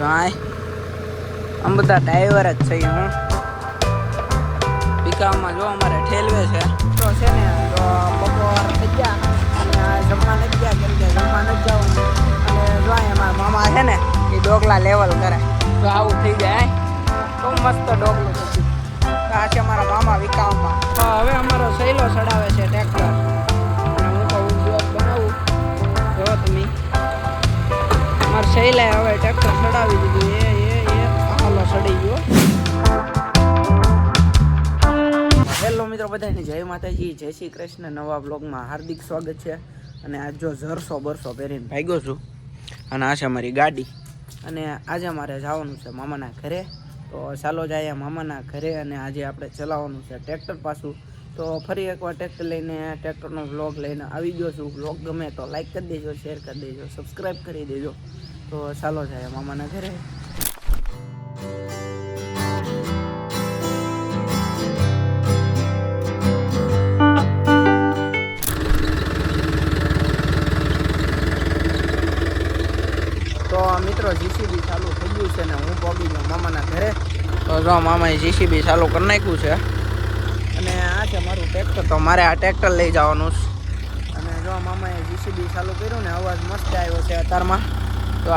રાય. આમ બધા ડ્રાઈવર જ છે હું. પિકામાં જો અમારે ઠેલવે છે. તો છે ને, તો બપોર થઈ ગયા. અને જમવા નથી ગયા, કેમ કે જમવા નથી જવાનું અને જો અમારા મામા છે ને, એ ડોગલા લેવલ કરે. તો આવું થઈ જાય બહુ મસ્ત ડોગલું તો આ છે અમારા મામા વિકામમાં હવે અમારો સહેલો ચડાવે છે ટ્રેક્ટર હું તો બ્લોગ બનાવું. જો તમે. મારા શૈલાએ હવે ટ્રેક્ટર ચડાવી દીધું. એ એ એ. હાલો ચડી ગયો. હેલો મિત્રો, બધાને જય માતાજી, જય શ્રી કૃષ્ણ. નવા બ્લોગમાં હાર્દિક સ્વાગત છે. અને આજ જો ઝરસો બરસો પહેરીને ભાગ્યો છું. અને આ છે મારી ગાડી. અને આજે મારે જવાનું છે મામાના ઘરે. તો ચાલો જાય મામાના ઘરે અને આજે આપણે ચલાવવાનું છે ટ્રેક્ટર પાછું. તો ફરી એકવાર ટ્રેક્ટર લઈને, ટ્રેક્ટરનો વ્લોગ લઈને આવી ગયો છું. વ્લોગ ગમે તો લાઈક કરી દેજો, શેર કરી દેજો, સબસ્ક્રાઈબ કરી દેજો. તો ચાલો જાય મામાના ઘરે. તો મિત્રો જીસીબી ચાલુ થઈ છે ને હું ગયો મામાના ઘરે. તો જો મામાએ જીસીબી ચાલુ કરી નાખ્યું છે. અને આ મારું ટ્રેક્ટર તો મારે આ ટ્રેક્ટર લઈ જવાનું છે. અને જો મામાએ જીસીબી ચાલુ કર્યું ને, અવાજ મસ્ત આવ્યો છે અત્યારમાં. તો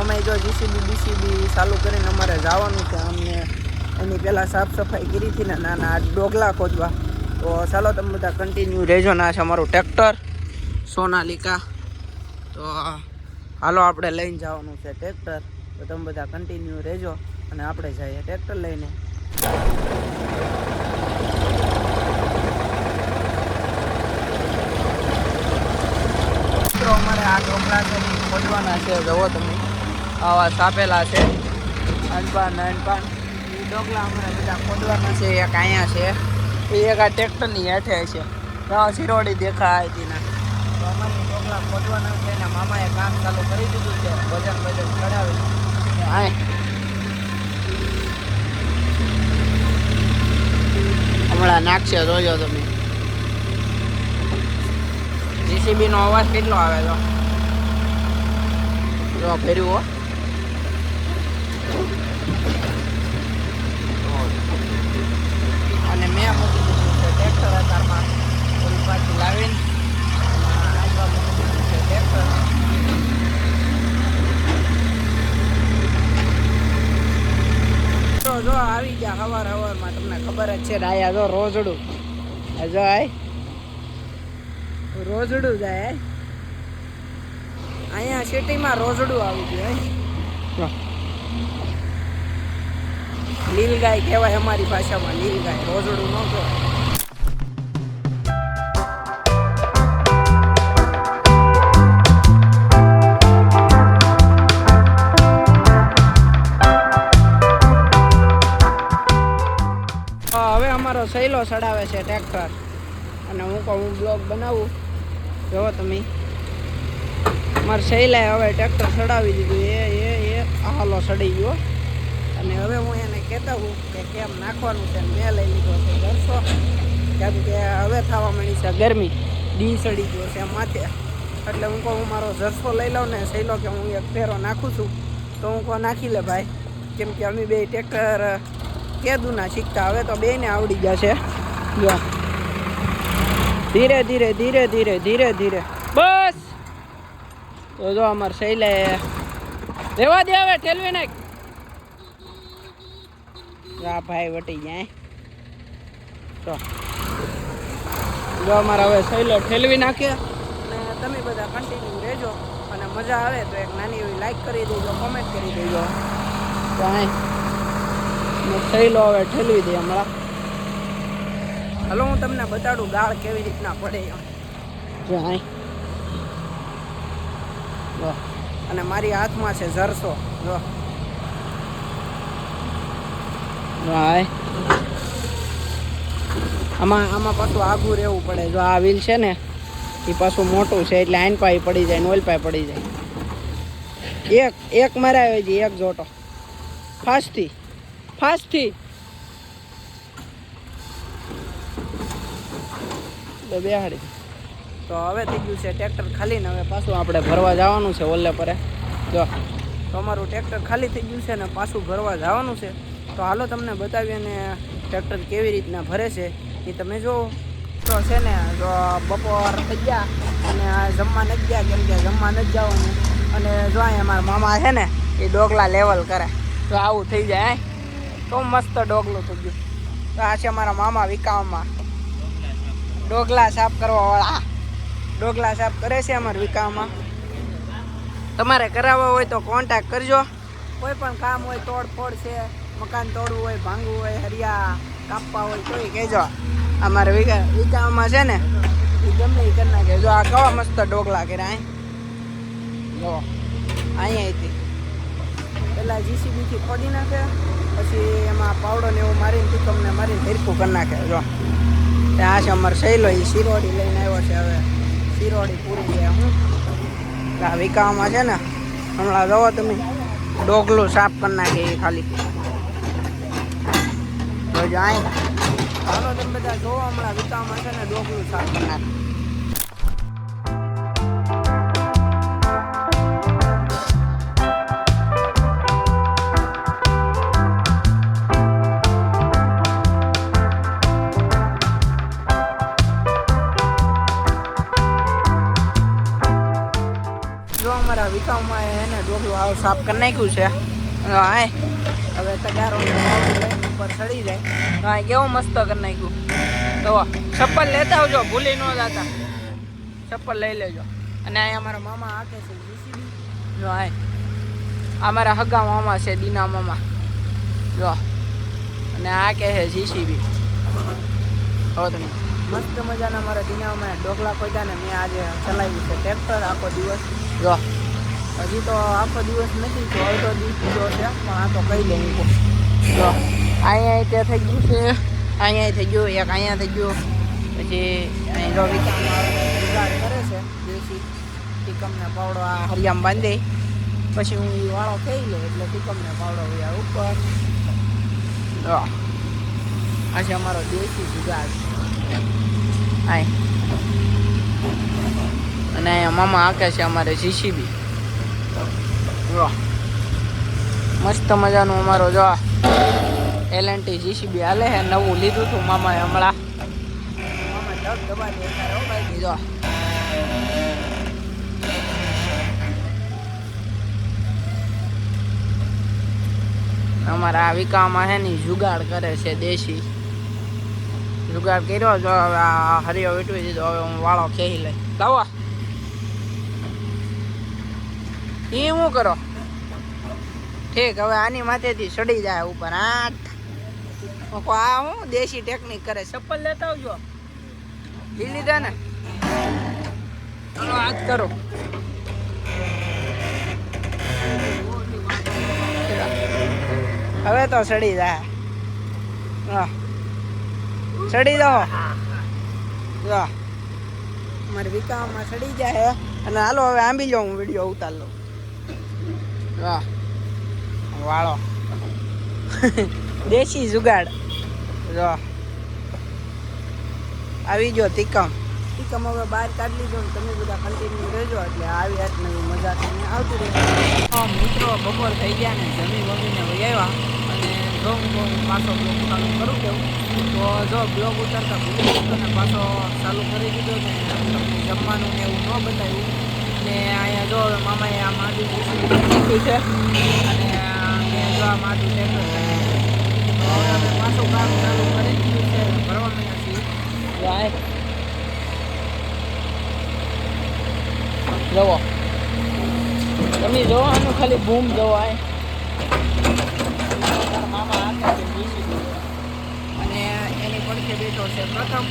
અમે જો જીસીબી બીસીબી ચાલુ કરીને અમારે જવાનું છે. અમને એની પહેલાં સાફ સફાઈ કરી હતી ને નાના ડોગલા ખોદવા. તો ચાલો તમે બધા કન્ટિન્યુ રહેજો ના છે અમારું ટ્રેક્ટર સોનાલિકા. તો હાલો આપણે લઈને જવાનું છે ટ્રેક્ટર તો તમે બધા કન્ટિન્યુ રહેજો અને આપણે જઈએ ટ્રેક્ટર લઈને મિત્રો અમારે આ ડોકલા છે ઈ ખોદવાના છે જવો તમે. આવા સાપેલા છે. અનપાન અનપાન એ ડોકલા અમારે બધા ખોદવાના છે, એક અહીંયા છે. એ એક આ ટ્રેક્ટરની હેઠે છે. તો આ શિરોડી દેખાય હતી ના. તો અમારી ડોકલા ખોદવાના છે એના મામાએ કામ ચાલુ કરી દીધું છે. વજન વજન ચડાવી હા હમણાં નાખશે, જોજો તમે. જીસીબી નો અવાજ કેટલો આવે તો? જો ફેર્યું હો. અને મેં મૂકી દીધું છે ટ્રેક્ટર ઓલી પાછી લાવીને આગળ મૂકી દીધું જો આવી ગયા હવાર હવારમાં, તમને ખબર જ છે ડાયા જો રોજડું. જો આય. રોજડું જાય. અહીંયા સિટીમાં રોજડું આવી ગયું આય. લીલ ગાય કહેવાય અમારી ભાષામાં લીલ ગાય રોજડું ન કહેવાય. હવે અમારો સહેલો ચડાવે છે ટ્રેક્ટર. અને હું કહું, હું બ્લોગ બનાવું. જોવો તમે. મારા સહેલાએ હવે ટ્રેક્ટર ચડાવી દીધું. એ એ એ હાલો ચડી ગયો. અને હવે હું એને કહેતા હું કે કેમ નાખવાનું છે મેં લઈ લીધો છે ઘરસો કેમ કે હવે થવા માંડી છે ગરમી. ડી ચડી ગયો છે માથે. એટલે હું કહું, હું મારો જરસો લઈ લઉં ને સહેલો કે હું એક ફેરો નાખું છું. તો હું કહું, નાખી લે ભાઈ. કેમ કે અમે બે ટ્રેક્ટર કેદુના શીખતા. હવે તો બેને આવડી ગયા છે. ધીરે ધીરે ધીરે ધીરે ધીરે ધીરે. બસ! તો જો અમારે શૈલે રેવા દે હવે ઠેલવી નાખ આ ભાઈ વટી જાય. તો જો અમારે હવે શૈલો ઠેલવી નાખે. અને તમે બધા કન્ટિન્યુ રહેજો. અને મજા આવે તો એક નાની એવી લાઈક કરી દેજો કોમેન્ટ કરી દેજો. તો અહીં થયેલો હવે ઠેલવી દે હમણાં. હલો હું તમને બતાડું ગાળ કેવી રીતના પડે. જો અહીં જો. અને મારી હાથમાં છે ઝરસો જો. આમાં આમાં પાછું આઘું રહેવું પડે. જો, આ વ્હીલ છે ને એ પાછું મોટું છે, એટલે આઈન પાઈ પડી જાય નોલ પાઈ પડી જાય. એક એક મરાવે છે, એક જોટો. ફાસ્ટથી ફાસ્ટથી બેહાડી. તો હવે થઈ ગયું છે ટ્રેક્ટર ખાલી ને હવે પાછું આપણે ભરવા જવાનું છે ઓલે પરે. જો, તો અમારું ટ્રેક્ટર ખાલી થઈ ગયું છે ને પાછું ભરવા જવાનું છે. તો હાલો તમને બતાવીએ ને ટ્રેક્ટર કેવી રીતના ભરે છે. એ તમે જો તો છે ને જો બપોર થઈ ગયા અને જમવા નથી ગયા, કેમ કે જમવા નથી જવાનું. અને જો અહીંયા મારા મામા છે ને, એ ડોગલા લેવલ કરે. તો આવું થઈ જાય તો મસ્ત ડોગલું થઈ ગયું. તો આ છે મારા મામા વિકામમાં ડોગલા સાફ કરવા વાળા. ડોગલા સાફ કરે છે અમારા વિકામમાં તમારે કરાવવા હોય તો કોન્ટેક્ટ કરજો. કોઈ પણ કામ હોય તોડફોડ છે, મકાન તોડવું હોય, ભાંગવું હોય, હરિયા કાપવા હોય તો કહેજો. અમારે વિકા વિકામમાં છે ને, એ ગમે એ કરી નાખે. જો આ કવા મસ્ત ડોગલા કર્યા અહીં જો અહીંયાથી પેલા જીસીબીથી ખોદી નાખે, પછી એમાં પાવડો ને એવું મારીને ટીકમને મારીને હિરકું કરી નાખે. જો, આ છે અમારે સહેલો એ શિરોડી લઈને આવ્યો છે હવે. શિરોડી પૂરી ગયા હું આ વિકામાં છે ને, હમણાં જવો તમે, ડોગલું સાફ કરી નાખે એ ખાલી. જોજો અહીં હાલો તમે બધા જોવો, હમણાં વિકામાં છે ને, ડોગલું સાફ કરી નાખે. વિકામમાં એને ડોકલું આવું સાફ કરી નાખ્યું છે. હાય હવે તગારો ઉપર ચડી જાય. આ કેવું મસ્ત કરી નાખ્યું. તો ચપ્પલ લેતા આવજો, ભૂલી ન જતા. ચપ્પલ લઈ લેજો. અને અહીંયા અમારા મામા હાકે છે જીસીબી. જો આય આ મારા હગા મામા છે, દીના મામા. જો, અને આ કે છે જીસીબી. હો તમે મસ્ત મજાના મારા દીનામાં ઢોકલા ખોદ્યા ને મેં આજે ચલાવ્યું છે ટ્રેક્ટર આખો દિવસ. જો હજી તો આખો દિવસ નથી, તો અડધો દિવસ છે, પણ આ તો કહી દઉં તો અહીંયા તે થઈ ગયું છે, અહીંયા થઈ ગયું, એક અહીંયા થઈ ગયું, પછી અહીં જો વિકાસ કરે છે, દેશી ટીકમને પાવડો આ હરિયામ બાંધે. પછી હું એ વાળો કહી લઉં એટલે ટીકમને પાવડો હોય ઉપર. જો આ છે અમારો દેશી જુગાડ આય. અને અહીંયા મામા આકે છે અમારે જીસીબી મસ્ત મજાનું અમારો જો એલ એન ટી જીસીબી હાલે છે. નવું લીધું હતું મામાએ હમણાં. હો અમારા આ વિકામાં છે ને જુગાડ કરે છે દેશી. જુગાડ કર્યો જો, હવે હરિયો વીટવી દીધો, હવે હું વાળો ખેહી લઈ લાવો એ શું કરો? ઠીક, હવે આની માથેથી સડી જાય ઉપર. આઠ. આ હું દેશી ટેકનિક કરે. ચપ્પલ લેતા આવજો. લઈ લીધા ને? હાથ કરો. હવે તો સડી જાય. સડી દો મારે વિકામાં સડી જાય અને હાલો, હવે આંબી જાઉં વીડિયો ઉતાર લઉં. વાળો. દેશી જુગાડ. જો. આવી જો તિકમ તિકમ હવે બહાર કાઢી લીધો તમે બધા કન્ટિન્યુ રહેજો એટલે આવી રીતની મજા તમને આવતી રહે. મિત્રો બપોર થઈ ગયા ને જમી વહી આવ્યા. અને જો હું પાછો બ્લોગ ચાલુ કરું કેવું તો જો બ્લોગ ઉતારતા ભૂલી પાછો ચાલુ કરી દીધો ને. જમવાનું ને એવું ન બતાવ્યું. અને અહીંયા જો મામાએ આ માટી મૂક્યું છે. અને જો આ માટી ટ્રેક્ટર તો હવે અમે પાછું કામ ચાલુ કરી દીધું છે. ભરવા મહિના છીએ. જવો. તમે જોવો આનું ખાલી બૂમ જવાય. મામા. અને એની પડખે બેઠો છે પ્રથમ.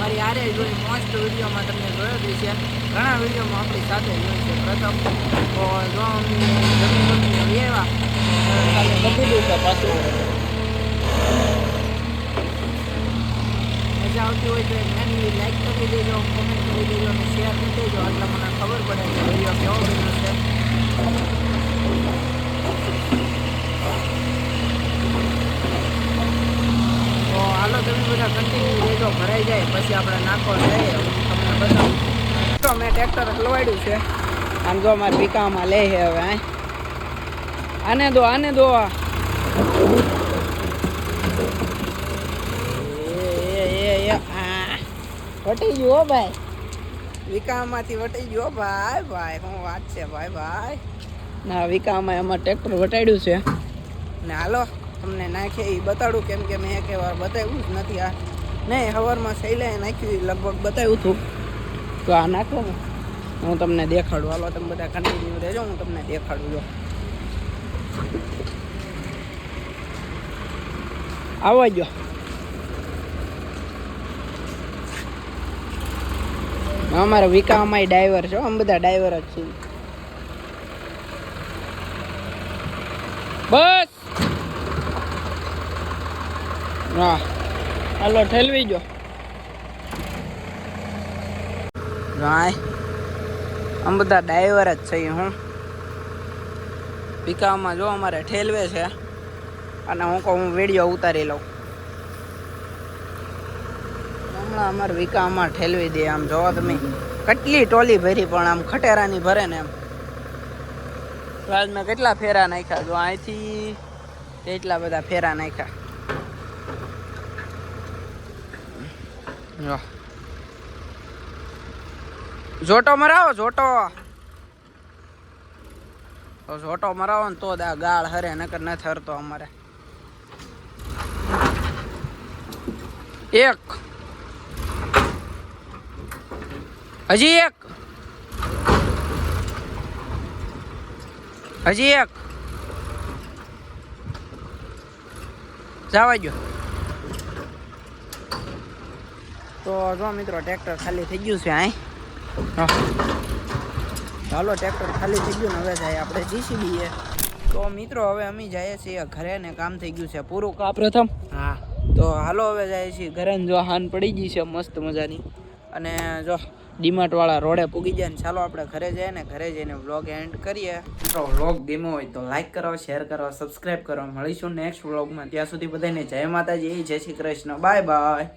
મારી આરે જોઈ મોસ્ટ વિડીયોમાં તમને જોયો છે. ઘણા વિડીયોમાં આપણી સાથે જોઈ છે. પ્રથમ તો જો અમે પાછું. મજા આવતી હોય તો એક નાની લાઈક કરી દેજો કોમેન્ટ કરી દેજો અને શેર કરી દેજો. એટલે મને ખબર પડે કે વીડિયો કેવો બન્યો છે. તો હાલો તમે બધા કન્ટિન્યુ રહેજો ભરાઈ જાય, પછી આપણે નાખો લઈએ તમને બતાવું. તો મેં ટ્રેક્ટર હલવાડ્યું છે. આમ જો અમારે વિકામાં લે છે હવે આને દો આને દો વટી ગયો ભાઈ. વિકામાંથી વટી ગયો ભાઈ ભાઈ હું વાત છે ભાઈ ભાઈ. ના વિકામાં એમાં ટ્રેક્ટર વટાડ્યું છે. ને હાલો, તમને નાખે એ બતાડું, કેમ કે મેં એક વાર બતાવ્યું જ નથી આ. નહીં સવારમાં શૈલાએ નાખ્યું લગભગ બતાવ્યું હતું. તો આ નાખો ને. હું તમને દેખાડું. હાલો, તમે બધા કન્ટિન્યુ રહેજો હું તમને દેખાડું, જો. આવો જો. અમારા વિકામાં ડાઈવર છો અમે બધા ડાઈવર જ છીએ. બસ! હા. હાલો, ઠેલવી જો ભાઈ આમ બધા ડાઈવર જ છે હું. પિકામાં જો અમારે ઠેલવે છે, અને હું કહું, હું વીડિયો ઉતારી લઉં. હમણાં અમારે વિકામાં ઠેલવી દે આમ, જોવો તમે. કેટલી ટોલી ભરી પણ આમ, ખટેરાની ભરે ને એમ. તો મેં કેટલા ફેરા નાખ્યા? જો અહીંથી એટલા બધા ફેરા નાખ્યા? જોટો મરાવો, જોટો. જોટો મરાવો ને તો દા ગાળ હરે, નકર નથી થરતો અમારે. એક. હજી એક. હજી એક. જવા જો તો જો મિત્રો ટ્રેક્ટર ખાલી થઈ ગયું છે અહીં. ચાલો ટ્રેક્ટર ખાલી થઈ ગયું ને હવે જાય આપણે જીસીબી તો મિત્રો હવે અમે જઈએ છીએ ઘરે ને કામ થઈ ગયું છે પૂરું કા પ્રથમ? હા. તો હાલો હવે જાય છીએ ઘરે જો હાન પડી ગઈ છે મસ્ત મજાની. અને જો ડીમાર્ટવાળા રોડે પૂગી જાય ને ચાલો આપણે ઘરે જઈએ ને ઘરે જઈને વ્લોગ એન્ડ કરીએ. મિત્રો વ્લોગ ગેમો હોય તો લાઈક કરો શેર કરો સબસ્ક્રાઈબ કરો. મળીશું નેક્સ્ટ વ્લોગમાં ત્યાં સુધી બધાને જય માતાજી જય શ્રી કૃષ્ણ. Bye bye